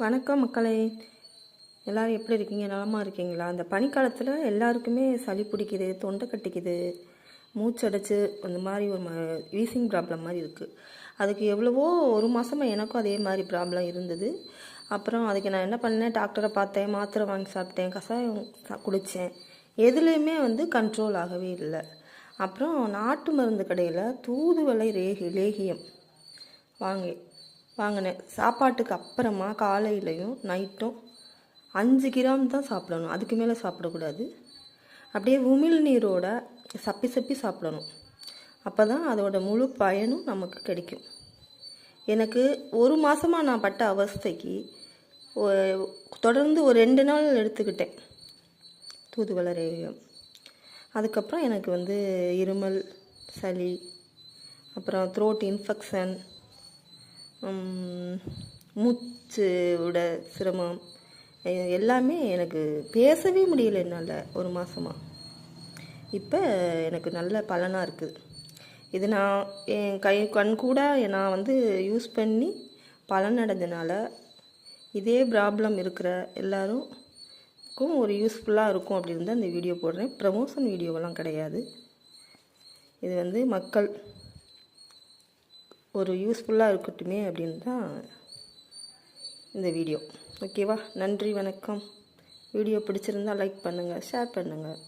வணக்கம் மக்களே. எல்லோரும் எப்படி இருக்கீங்க? நலமாக இருக்கீங்களா? அந்த பனிக்காலத்தில் எல்லாருக்குமே சளி பிடிக்குது தொண்டை கட்டிக்குது மூச்சடைச்சு அந்த மாதிரி ஒரு ம வீசிங் ப்ராப்ளம் மாதிரி இருக்குது அதுக்கு எவ்வளவோ ஒரு மாதமாக எனக்கும் அதே மாதிரி ப்ராப்ளம் இருந்தது. அப்புறம் அதுக்கு நான் என்ன பண்ணேன்? டாக்டரை பார்த்தேன் மாத்திரை வாங்கி சாப்பிட்டேன் கஷாயம் குடித்தேன் எதுலேயுமே வந்து கண்ட்ரோல் ஆகவே இல்லை. அப்புறம் நாட்டு மருந்து கடையில் தூதுவளை ரேகி லேகியம் வாங்கி வாங்கினேன். சாப்பாட்டுக்கு அப்புறமா காலையிலையும் நைட்டும் அஞ்சு கிராம் தான் சாப்பிடணும். அதுக்கு மேலே சாப்பிடக்கூடாது. அப்படியே உமிழ் நீரோட சப்பி சப்பி சாப்பிடணும். அப்போ தான் அதோட முழு பயனும் நமக்கு கிடைக்கும். எனக்கு ஒரு மாதமாக நான் பட்ட அவஸ்தைக்கு தொடர்ந்து ஒரு ரெண்டு நாள் எடுத்துக்கிட்டேன். தூதுவளை அதுக்கப்புறம் எனக்கு வந்து இருமல் சளி அப்புறம் த்ரோட் இன்ஃபெக்ஷன் மூச்சோட சிரமம் எல்லாமே எனக்கு பேசவே முடியல என்னால் ஒரு மாதமாக இப்போ எனக்கு நல்ல பலனாக இருக்குது இது நான் என் கை கண் கூட நான் வந்து யூஸ் பண்ணி பலன் அடைஞ்சனால இதே ப்ராப்ளம் இருக்கிற எல்லாருக்கும் ஒரு யூஸ்ஃபுல்லாக இருக்கும் அப்படின்னு தான் இந்த வீடியோ போடுறேன். ப்ரமோஷன் வீடியோவெல்லாம் கிடையாது. இது வந்து மக்கள் ஒரு யூஸ்ஃபுல்லாக இருக்கட்டுமே அப்படின்னு தான் இந்த வீடியோ ஓகேவா நன்றி வணக்கம். வீடியோ பிடிச்சிருந்தா லைக் பண்ணுங்கள் ஷேர் பண்ணுங்கள்